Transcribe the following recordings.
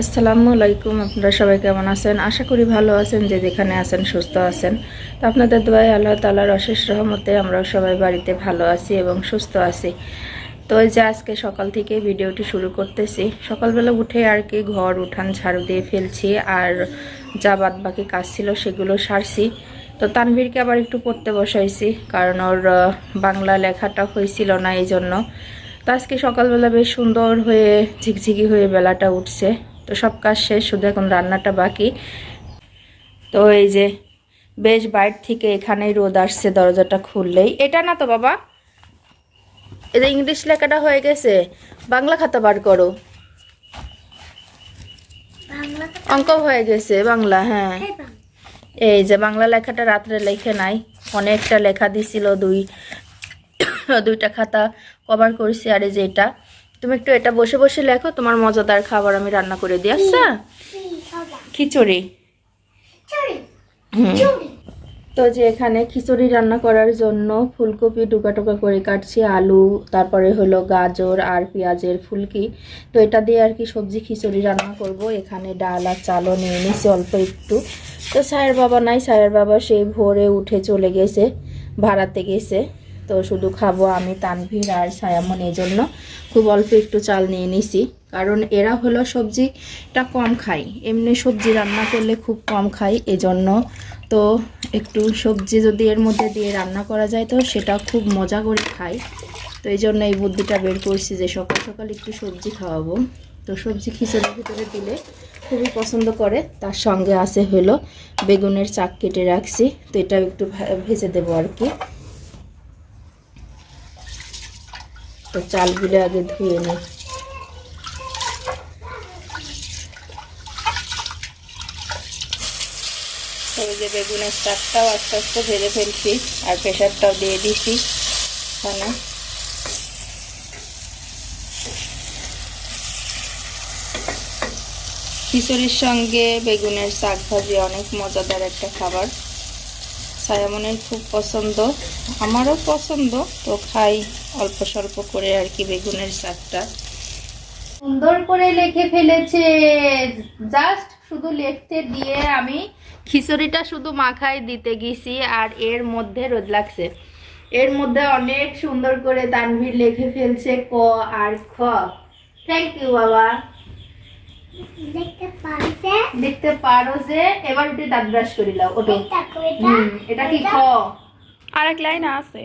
আসসালামু আলাইকুম, আপনারা সবাই কেমন আছেন? আশা করি ভালো আছেন, যে যেখানে আছেন সুস্থ আছেন। তো আপনাদের দোয়ায় আল্লাহ তালার অশেষ রহমতে আমরাও সবাই বাড়িতে ভালো আছি এবং সুস্থ আছি। তো যে আজকে সকাল থেকে ভিডিওটি শুরু করতেছি, সকালবেলা উঠে আর কি ঘর, উঠান, ঝাড়ু দিয়ে ফেলছি আর যা বাদ বাকি কাজ ছিল সেগুলো সারছি। তো তানভীরকে আবার একটু পড়তে বসাইছি, কারণ ওর বাংলা লেখাটা হয়েছিল না এই জন্য তো আজকে সকালবেলা বেশ সুন্দর হয়ে ঝিকঝিকি হয়ে বেলাটা উঠছে। তো সব কাজ শেষ শুধু এখন রান্নাটা বাকি। তো এই যে বেশ বাইর থেকে এখানেই রোদ আসছে দরজাটা খুললেই। এটা না তো বাবা এই যে ইংলিশ লেখাটা হয়ে গেছে বাংলা খাতা বার করো। অঙ্ক হয়ে গেছে বাংলা হ্যাঁ। এই যে বাংলা লেখাটা রাত্রে লেখে নাই অনেকটা লেখা দিছিল দুই দুইটা খাতা কভার করেছি আর এই যে এটা। তুমি একটু এটা বসে বসে লেখো, তোমার মজাদার খাবার আমি রান্না করে দিই। আচ্ছা? খিচুড়ি। তো যে এখানে খিচুড়ি রান্না করার জন্য ফুলকপি টুকা টুকা করে কাটছি, আলু, তারপরে হলো গাজর আর পেঁয়াজের ফুলকি। তো এটা দিয়ে আর কি সবজি খিচুড়ি রান্না করব। এখানে ডাল আর চালও নিয়ে নিছি অল্প একটু। তো সায়ের বাবা নাই, সায়ের বাবা সেই ভোরে উঠে চলে গেছে, ভাড়াতে গেছে। তো শুধু খাব আমি, তানভীর আর সায়ামন এই জন্য খুব অল্প একটু চাল নিয়ে নিছি, কারণ এরা হলো সবজিটা কম খায়। এমনি সবজি রান্না করলে খুব কম খায় এজন্য। তো একটু সবজি যদি এর মধ্যে দিয়ে রান্না করা যায়, তো সেটা খুব মজা করে খাই তো এই জন্য এই বুদ্ধিটা বের করছি যে সকাল সকাল একটু সবজি খাওয়াবো। তো সবজি খিচুড়ির ভিতরে দিলে খুবই পছন্দ করে। তার সঙ্গে আছে হলো বেগুনের চাক কেটে রাখছি। তো এটা একটু ভেজে দেবো আর কি। তো চালগুলো আগে ধুয়ে নিই এই যে বেগুনের চাকটাও আস্তে আস্তে ভেজে ফেলছি, আর প্রেশারটাও দিয়ে দিছি এখানে। খিচুড়ির সঙ্গে বেগুনের শাক ভাজি অনেক মজাদার একটা খাবার। সায়ামনের খুব পছন্দ। আমারও পছন্দ, তো খাই অল্প স্বল্প করে আর কি বেগুনের শাকটা। সুন্দর করে লিখে ফেলেছে। জাস্ট শুধু লিখতে দিয়ে আমি খিচুড়িটা শুধু মাখায় দিতে গেছি আর এর মধ্যে রোদ লাগছে। এর মধ্যে অনেক সুন্দর করে তানভীর লিখে ফেলছে ক আর খ। থ্যাংক ইউ বাবা। দেখতে পারো যে এবার উঠে দাঁত ব্রাশ করে দাও ওটো এটা। কি খ? আর এক লাইন আছে।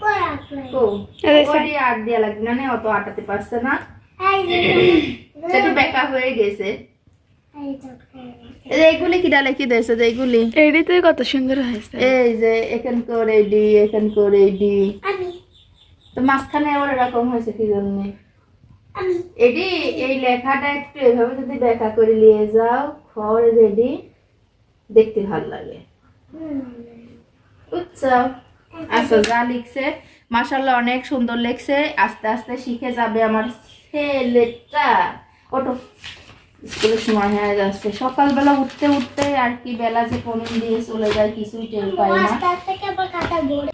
পড়া কই ও এই যে ওরই আর দেয়া লাগবে না নে, অত আটাতে পারছে না। সেটা বেকা হয়ে গেছে। তো এইগুলি কি ডালে কি দিয়েছে কত সুন্দর হয়েছে। এই যে এখান করে এখান করে তো মাঝখানে আবার এরকম হয়েছে কি জন্য? এডি, এই লেখাটা একটু এভাবে যদি দেখা করে নিয়ে যাও খর রেডি, দেখতে ভালো লাগে। আচ্ছা যা লিখছে মাশাল্লাহ অনেক সুন্দর লিখছে, আস্তে আস্তে শিখে যাবে আমার ছেলেটা। ওটো স্কুলের সময় হয়ে যাচ্ছে। সকালবেলা উঠতে উঠতে আর কি বেলা যে কোন দিয়ে চলে যায়, কিছুই টের পাই না আস্তে আস্তে কেবল কাটা বড়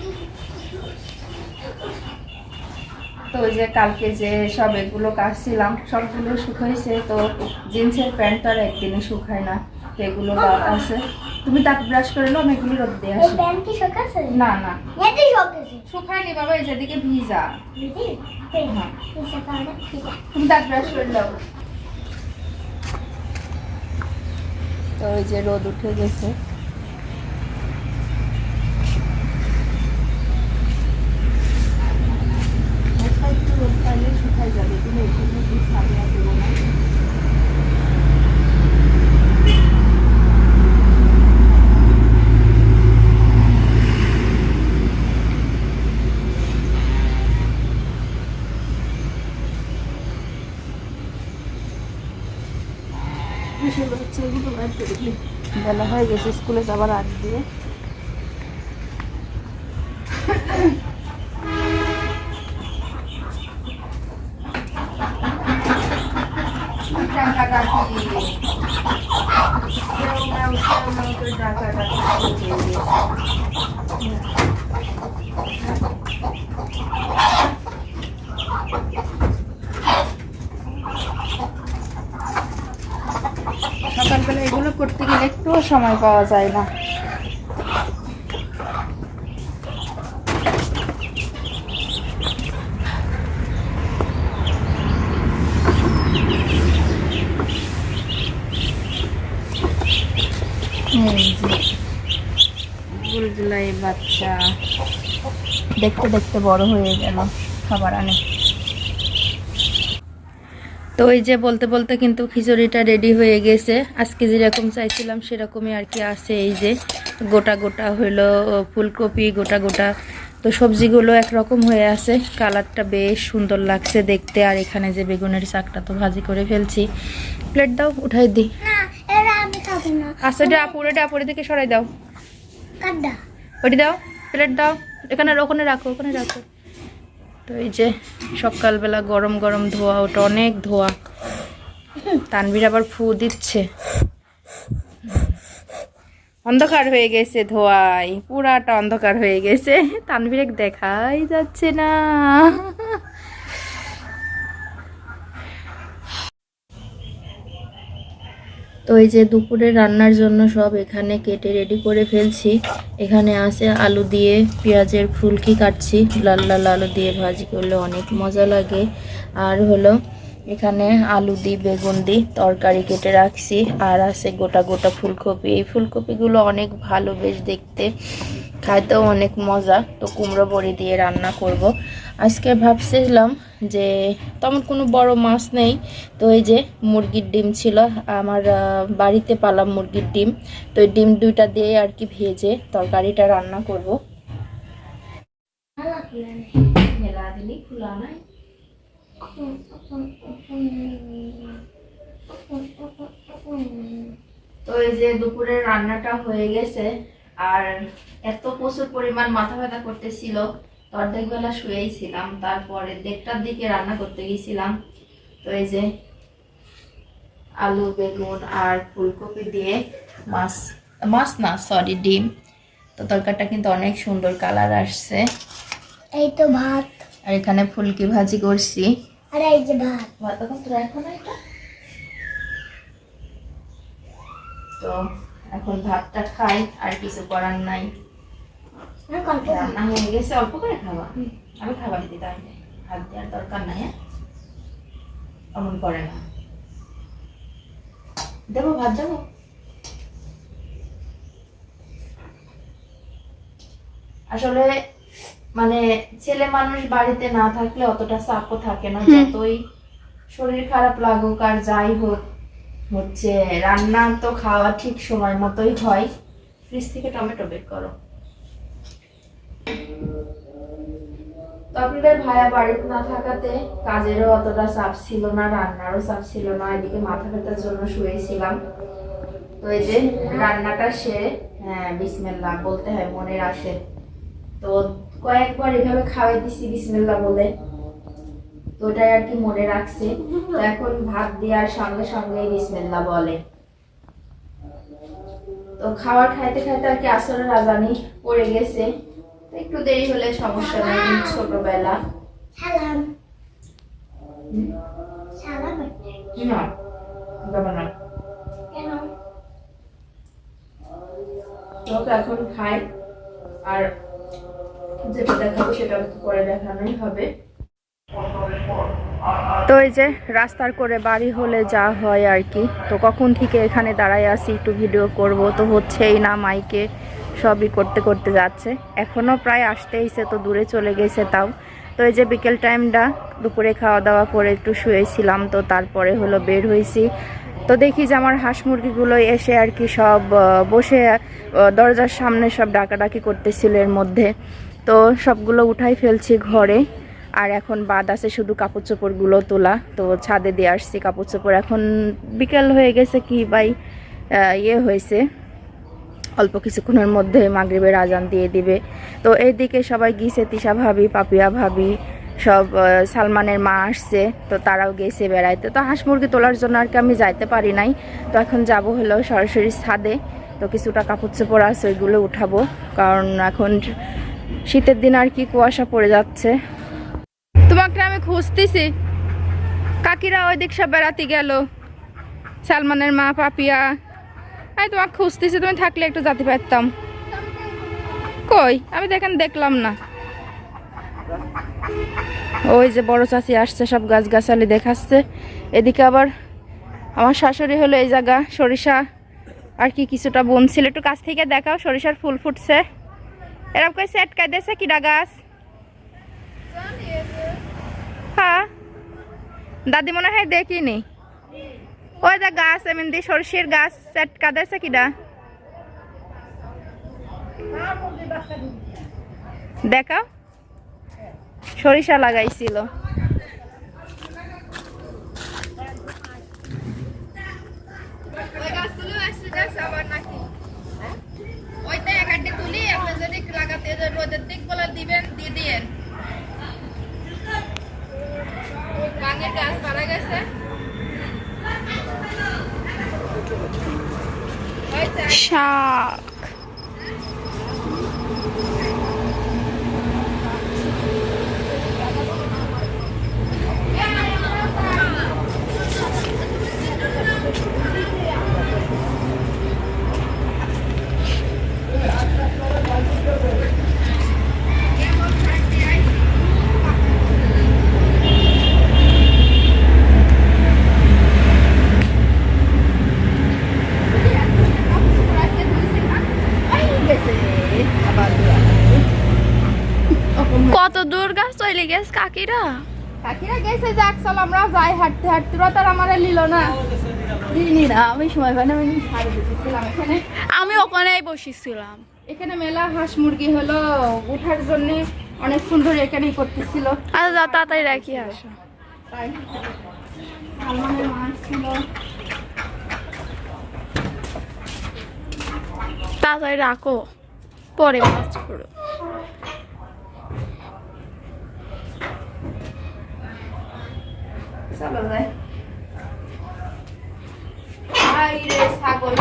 তো ওই যে কালকে যে সব এগুলো কাটছিলাম সবগুলো শুকাইছে তো জিন্সের প্যান্ট আর একদিনে শুকায় না তো এগুলো আছে। তুমি দাঁত ব্রাশ করে নাও আমি এগুলো রোদ দিয়ে আসি। প্যান্ট কি শোকাছে না না। এটি শোকাছে শুকায়নি বাবা এই যেদিকে ভিজা। হ্যাঁ। কাটা তুমি দাঁত ব্রাশ করে নাও। তো ওই যে রোদ উঠে গেছে হালকা একটু রোদ পাইলে শুকায় যাবে তুমি এখানে একটু ছাড়িয়ে দেবো না আসলে হচ্ছে এগুলো বার করে দিই। বেলা হয়ে গেছে স্কুলে যাবার আগ দিয়ে সকালবেলা এগুলো করতে গেলে একটুও সময় পাওয়া যায় না। বাচ্চা। দেখতে দেখতে বড় হয়ে গেল খাবার আনে। তো ওই যে বলতে বলতে কিন্তু খিচুড়িটা রেডি হয়ে গেছে। আজকে যেরকম চাইছিলাম সেরকমই আর কি আছে এই যে। গোটা গোটা হইল ফুলকপি, গোটা গোটা। তো সবজিগুলো একরকম হয়ে আছে। কালারটা বেশ সুন্দর লাগছে দেখতে। আর এখানে যে বেগুনের শাকটা তো ভাজি করে ফেলছি। প্লেট দাও, উঠাই দিই আচ্ছা এটা আপুরে এটা আপুরে দিকে সরাই দাও। ওটি দাও প্লেট দাও। এখানে ওখানে রাখো ওখানে রাখো। তো এই যে সকালবেলা গরম গরম ধোয়া ওটা অনেক ধোয়া। তানভীর আবার ফু দিচ্ছে। অন্ধকার হয়ে গেছে ধোয়াই পুরাটা অন্ধকার হয়ে গেছে। তানভীর দেখাই যাচ্ছে না। তো এই যে দুপুরে রান্নার জন্য সব এখানে কেটে রেডি করে ফেলছি। এখানে আছে আলু দিয়ে পেঁয়াজের ফুলকি কাটছি। লাল লাল আলু দিয়ে ভাজি করলে অনেক মজা লাগে। আর হলো এখানে আলু দি, বেগুন দি তরকারি কেটে রাখছি। আর আছে গোটা গোটা ফুলকপি। এই ফুলকপিগুলো অনেক ভালো বেশ দেখতে। খাইতেও অনেক মজা। তো কুমড়ো বড়ি দিয়ে রান্না করব। আজকে ভাবছিলাম যে তেমন কোনো বড় মাছ নেই। তো এই যে মুরগির ডিম ছিল, আমার বাড়িতে পালাম মুরগির ডিম। তো ডিম দুইটা দিয়ে আর কি ভেজে তরকারিটা রান্না করব। তো এই যে দুপুরের রান্নাটা হয়ে গেছে। আর এত প্রচুর পরিমাণ মাথা ব্যথা করতেছিল। তো অর্ধেক বেলা শুয়েই ছিলাম তারপরে দেড়টার দিকে রান্না করতে গিয়েছিলাম তো এই যে আলু বেগুন আর ফুলকপি দিয়ে মাছ মাছ না সরি ডিম। তো তরকারিটা কিন্তু অনেক সুন্দর কালার আসছে। এই তো ভাত। আর এখানে ফুলকি ভাজি করছি। আর এই যে ভাত। ভাত এখন তো রাখো না এটা। তো এখন ভাতটা খাই আর কিছু করার নাই। রান্না হয়ে গেছে অল্প করে খাবা আমি খাবার দিতে তাই ভাত দেওয়ার দরকার নাই হ্যাঁ? অমন করে না। দেবো ভাত দেবো? আসলে মানে ছেলে মানুষ বাড়িতে না থাকলে অতটা চাপও থাকে না। যতই শরীর খারাপ লাগুক আর যাই হোক হচ্ছে রান্না তো খাওয়া ঠিক সময় মতোই হয়। ফ্রিজ থেকে টমেটো বের করো। তপিদের ভাইয়া বাড়িতে না থাকাতে কাজেরও অতটা চাপ ছিল না, রান্নারও চাপ ছিল না, এদিকে মাথা ব্যথার জন্য শুয়েছিলাম। তো এই যে রান্নাটা সেরে হ্যাঁ বিসমিল্লাহ বলতে হয়, মনে আছে তো কয়েকবার এভাবে খাওয়াই দিছি বিসমেল্লা বলে। তো ওটাই আর কি মনে রাখছে। তো এখন ভাত দেওয়ার সঙ্গে সঙ্গে বিসমিল্লাহ বলে। তো খাবার খাইতে খাইতে আর কি আসরের রাজানি পড়ে গেছে। একটু দেরি হলে সমস্যা নেই ছোটবেলা। না এখন খাই। আর যেটা দেখাবো সেটা পরে দেখানোই হবে। তো এই যে রাস্তার করে বাড়ি হলে যা হয় আর কি, তো কখন থেকে এখানে দাঁড়ায় আছি, একটু ভিডিও করব, তো হচ্ছেই না মাইকে সবই করতে করতে যাচ্ছে। এখনও প্রায় আসতেইছে, তো দূরে চলে গেছে তাও। তো এই যে বিকেল টাইমটা দুপুরে খাওয়া দাওয়া করে একটু শুয়েছিলাম, তো তারপরে হলো বের হয়েছি তো দেখি যে আমার হাঁস মুরগিগুলো এসে আর কি সব বসে দরজার সামনে সব ডাকাডাকি করতেছিল এর মধ্যে। তো সবগুলো উঠাই ফেলছি ঘরে। আর এখন বাদ আছে শুধু কাপড় চোপড়গুলো তোলা। তো ছাদে দিয়ে আসছি কাপড় চোপড়। এখন বিকেল হয়ে গেছে কি ভাই ইয়ে হয়েছে। অল্প কিছুক্ষণের মধ্যে মাগরিবের আজান দিয়ে দিবে। তো এইদিকে সবাই গিয়েছে, তিশা ভাবি, পাপিয়া ভাবি, সব সালমানের মা আসছে, তো তারাও গেছে বেড়াইতে। তো হাঁস মুরগি তোলার জন্য আর কি আমি যাইতে পারি নাই। তো এখন যাব হলো সরাসরি ছাদে। তো কিছুটা কাপড় চোপড় আছে, ওইগুলো উঠাবো। কারণ এখন শীতের দিন আর কি কুয়াশা পড়ে যাচ্ছে। তোমাকে আমি খুঁজতেছি। কাকিরা ওই দিক সব বেড়াতে গেল। সালমানের মা, পাপিয়া। আমি তোমাকে খুঁজতেছি, তুমি থাকলে একটু যেতে পারতাম। কই? আমি দেখেন দেখলাম না। ওই যে বড় চাচি আসছে, সব গাছ গাছালি দেখাচ্ছে। এদিকে আবার আমার শাশুড়ি হলো এই জায়গা, সরিষা। আর কি কিছুটা বুনছিল। একটু কাছ থেকে দেখাও, সরিষার ফুল ফুটছে। এরকম করে সেট কাই দিয়েছে কিডা গাছ হ্যাঁ দাদি মনে হয় দেখিনি। ওই যে গাছ, এমন দিয়ে সরষের গাছ সেট কাঁদেছে কিডা? দেখাও। সরিষা লাগাইছিল। ওই আসছে নাকি হয়েছে শাক কত দূর গাছ চলে গেছে কাকিরা কাকিরা গেছে যাক চল আমরা যাই হাঁটতে হাঁটতে। তার আমার নিল না। দিইনি না আমি সময় পাই আমি ছাড়ে দিতেছিলাম এখানে। আমি ওখানেই বসেছিলাম। এখানে মেলা হাঁস মুরগি হলো উঠার জন্য অনেক সুন্দর এখানেই করতেছিল। আর যা তাড়াতাড়ি রাখি আসো। তাই। সালমানের মাছ ছিল। তাড়াতাড়ি রাখো পরে মাছ করো। চলো যাই ছাগল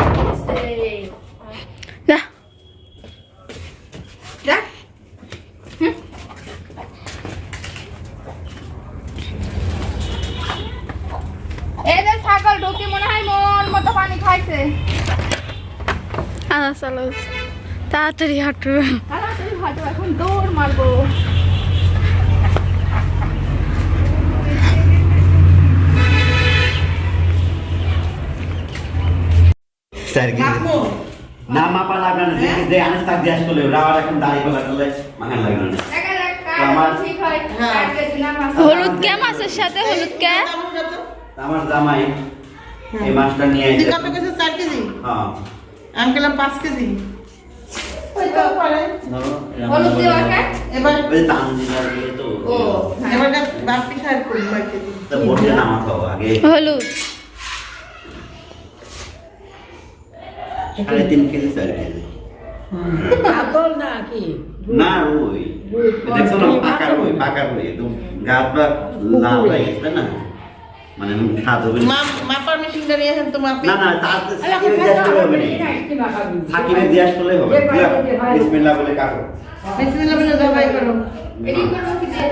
ছাগল ঢুকি মনে হয় মন মতো পানি খাইছে। চলো। তাড়াতাড়ি হাঁটো। তাড়াতাড়ি হাঁটো এখন দৌড় মারবো। চার কেজি না মাপা লাগবে না দেখি যে আনিস তাক গ্যাস করলে রাওয়ার এখন দাঁড়িয়ে পালা করলে মাখান লাগবে না। দেখা যাক কার আমার- ঠিক হয়? মাছ। হলুদ কে মাছের সাথে? হলুদ কে? আমার জামাই এই মাছটা নিয়ে এসে কত কেজি? চার কেজি? হ্যাঁ। আমি গেলাম পাঁচ কেজি। হলুদ কে? এবার ওই দিয়ে তো। ও হ্যাঁ। এবার কয় কেজি? তা বসে নামাতো আগে। হলুদ। সাড়ে তিন কেজি চার কেজি। না কি না ওই দেখছ না পাকা রই পাকা রই। একদম গাছ বা লাল হয়ে গেছে না? মানে স্বাদ হবে মাপার মেশিনটা নিয়ে আসেন তো মাপি না না তার গ্যাস করলে হবে না। সাকিবের গ্যাস করলে হবে। বিসমিল্লাহ বলে কাটো। বিসমিল্লাহ বলে জবাই করো। এদিক করব কি দিয়ে?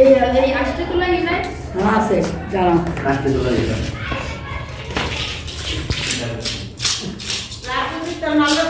এই এই আষ্টে তুলা ই নাই? রাখতে চলে যেতে রাজনীতি নালো